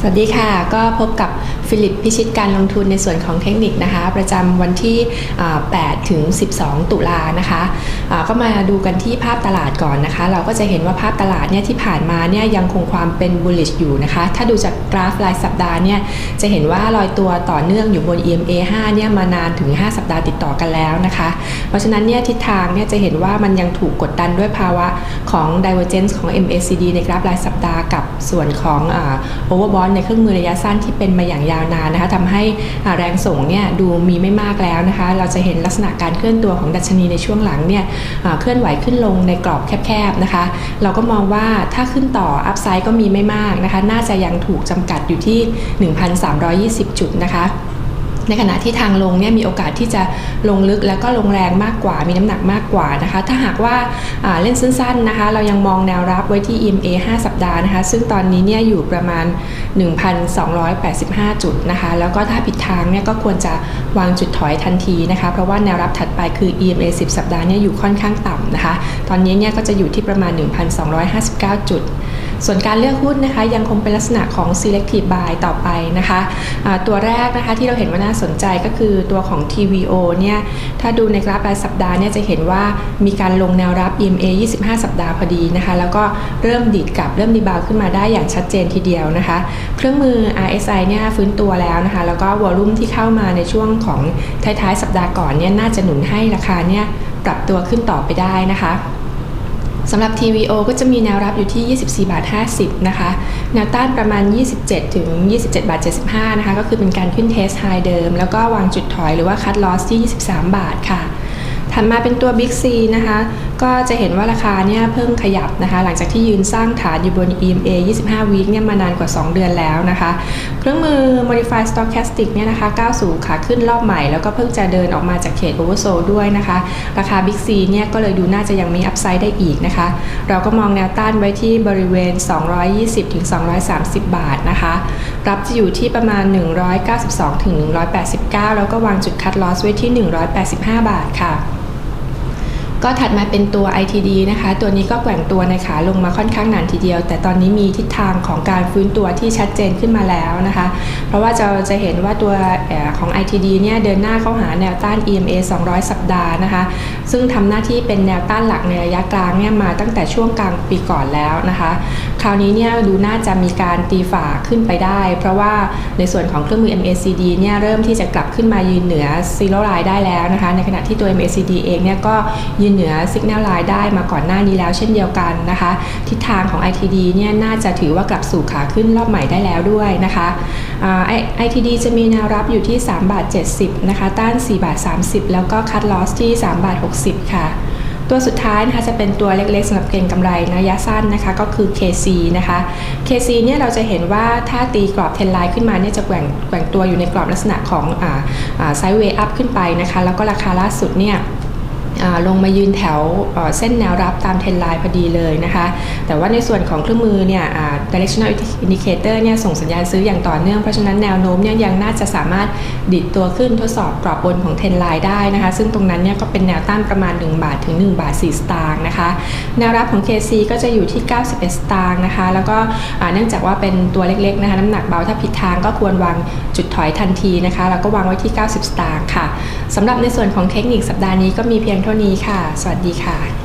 สวัสดีค่ะ ก็พบกับฟิลิปพิชิตการลงทุนในส่วนของเทคนิคนะคะ ประจำวันที่ 8 ถึง 12 ตุลานะคะอ่าก็มาดูกันที่ภาพตลาดก่อนนะคะ เราก็จะเห็นว่าภาพตลาดเนี่ยที่ผ่านมาเนี่ยยังคงความเป็น bullish อยู่นะคะ ถ้าดูจากกราฟรายสัปดาห์เนี่ยจะเห็นว่าลอยตัวต่อเนื่องอยู่บน EMA 5เนี่ยมานานถึง 5 สัปดาห์ติดต่อกันแล้วนะคะ เพราะฉะนั้นเนี่ยทิศทางเนี่ยจะเห็นว่ามันยังถูกกดดันด้วยภาวะของ divergence ของ MACD ในกราฟรายสัปดาห์กับส่วนของอ่า overbought ในเครื่องมือระยะสั้นที่เป็นมาอย่างยาวนานนะคะทำให้แรงส่งเนี่ยดูมีไม่มากแล้วนะคะ เราจะเห็นลักษณะการเคลื่อนตัวของดัชนีในช่วงหลังเนี่ยเคลื่อนไหวขึ้นลงในกรอบแคบๆนะคะ เราก็มองว่าถ้าขึ้นต่ออัพไซด์ก็มีไม่มากนะคะ น่าจะยังถูกจำกัดอยู่ที่ 1,320 จุดนะคะ ในขณะที่ทางลงเนี่ยมีโอกาสที่จะลงลึกแล้วก็ลงแรงมากกว่า มีน้ำหนักมากกว่านะคะ ถ้าหากว่าอ่าเล่นสั้นๆนะคะ เรายังมองแนวรับไว้ที่ EMA 5 สัปดาห์นะคะ ซึ่งตอนนี้เนี่ยอยู่ประมาณ 1,285 จุดนะคะ แล้วก็ถ้าผิดทางเนี่ยก็ควรจะวางจุดถอยทันทีนะคะ เพราะว่าแนวรับถัดไปคือ EMA 10 สัปดาห์เนี่ยอยู่ค่อนข้างต่ำนะคะ ตอนนี้เนี่ยก็จะอยู่ที่ประมาณ 1,259 จุด ส่วนการเลือกหุ้นนะคะยังคงเป็นลักษณะของ selective buy ต่อไปนะคะะตัวแรกนะคะที่เราเห็นว่าน่าสนใจก็คือตัวของ TVO เนี่ยถ้าดูในกราฟรายสัปดาห์เนี่ยจะเห็นว่ามีการลงแนวรับ EMA 25 สัปดาห์พอดีนะคะแล้วก็เริ่มดีดกลับเริ่มดีบาวขึ้นมาได้อย่างชัดเจนทีเดียวนะคะ เครื่องมือ RSI เนี่ยฟื้นตัวแล้วนะคะแล้วก็วอลุ่มที่เข้ามาในช่วงของท้ายๆ สัปดาห์ก่อนเนี่ยน่าจะหนุนให้ราคาเนี่ยปรับตัวขึ้นต่อไปได้นะคะ สำหรับ TVO ก็จะมีแนวรับอยู่ที่ 24 บาท 50 นะคะ แนวต้านประมาณ 27 ถึง 27 บาท 75 นะคะ ก็คือเป็นการขึ้นเทสไฮเดิม แล้วก็วางจุดถอยหรือว่าคัดลอสที่ 23 บาทค่ะ ถัดมาเป็นตัว Big C นะคะ ก็จะเห็นว่าราคาเนี่ยเพิ่งขยับนะคะ หลังจากที่ยืนสร้างฐานอยู่บน EMA 25 week เนี่ยมานานกว่า 2 เดือนแล้วนะคะ เครื่องมือ Modify Stochastic เนี่ยนะคะก้าวสู่ขาขึ้นรอบใหม่ แล้วก็เพิ่งจะเดินออกมาจากเขต Oversold ด้วยนะคะ ราคา Big C เนี่ยก็เลยดูน่าจะยังมีอัพไซด์ได้อีกนะคะ เราก็มองแนวต้านไว้ที่บริเวณ 220ถึง230 บาทนะคะ รับจะอยู่ที่ประมาณ 192ถึง189 แล้วก็วางจุดคัดลอสไว้ที่ 185 บาทค่ะ ก็ถัดมาเป็นตัว ITD นะคะ ตัวนี้ก็แกว่งตัวในขาลงมาค่อนข้างนานทีเดียว แต่ตอนนี้มีทิศทางของการฟื้นตัวที่ชัดเจนขึ้นมาแล้วนะคะ เพราะว่าจะจะเห็นว่าตัวของ ITD เนี่ยเดินหน้าเข้าหาแนวต้าน EMA 200 สัปดาห์นะคะ ซึ่งทำหน้าที่เป็นแนวต้านหลักในระยะกลางเนี่ยมาตั้งแต่ช่วงกลางปีก่อนแล้วนะคะคราวนี้เนี่ยดูน่าจะมีการตีฝ่าขึ้นไปได้ เพราะว่าในส่วนของเครื่องมือ MACD เนี่ยเริ่มที่จะกลับขึ้นมายืนเหนือ Zero Line ได้แล้วนะคะในขณะที่ตัว MACD เองเนี่ยก็ยืนเหนือ Signal Line ได้มาก่อนหน้านี้แล้วเช่นเดียวกันนะคะทิศทางของ ITD เนี่ยน่าจะถือว่ากลับสู่ขาขึ้นรอบใหม่ได้แล้วด้วยนะคะอ่า ITD จะมีแนวรับอยู่ที่3บาท70นะคะต้าน4บาท30 แล้วก็คัดลอสที่3บาท60 ค่ะ ตัวสุดท้ายนะคะจะเป็นตัวเล็กๆสำหรับเก็งกำไรนะระยะสั้นนะคะก็คือ KC นะคะ KC เนี่ยเราจะเห็นว่าถ้าตีกรอบเทนไลน์ขึ้นมาเนี่ยจะแกว่งแกว่งตัวอยู่ในกรอบลักษณะของอ่าไซด์เวย์อัพขึ้นไปนะคะแล้วก็ราคาล่าสุดเนี่ย ลงมายืนแถวเส้นแนวรับตามเทรนไลน์พอดีเลยนะคะ แต่ว่าในส่วนของเครื่องมือเนี่ย directional indicator เนี่ยส่งสัญญาณซื้ออย่างต่อเนื่อง เพราะฉะนั้นแนวโน้มเนี่ยยังน่าจะสามารถดิดตัวขึ้นทดสอบกรอบบนของเทรนไลน์ได้นะคะ ซึ่งตรงนั้นเนี่ยก็เป็นแนวต้านประมาณ 1 บาทถึง 1 บาท 4 สตางค์นะคะ แนวรับของ KC ก็จะอยู่ที่ 91 สตางค์นะคะ แล้วก็เนื่องจากว่าเป็นตัวเล็กๆนะคะน้ำหนักเบาถ้าผิดทางก็ควรวางจุดถอยทันทีนะคะแล้วก็วางไว้ที่ 90 สตางค์ค่ะสำหรับในส่วนของเทคนิคสัปดาห์นี้ก็มีเพียงเท่านี้ค่ะ สวัสดีค่ะ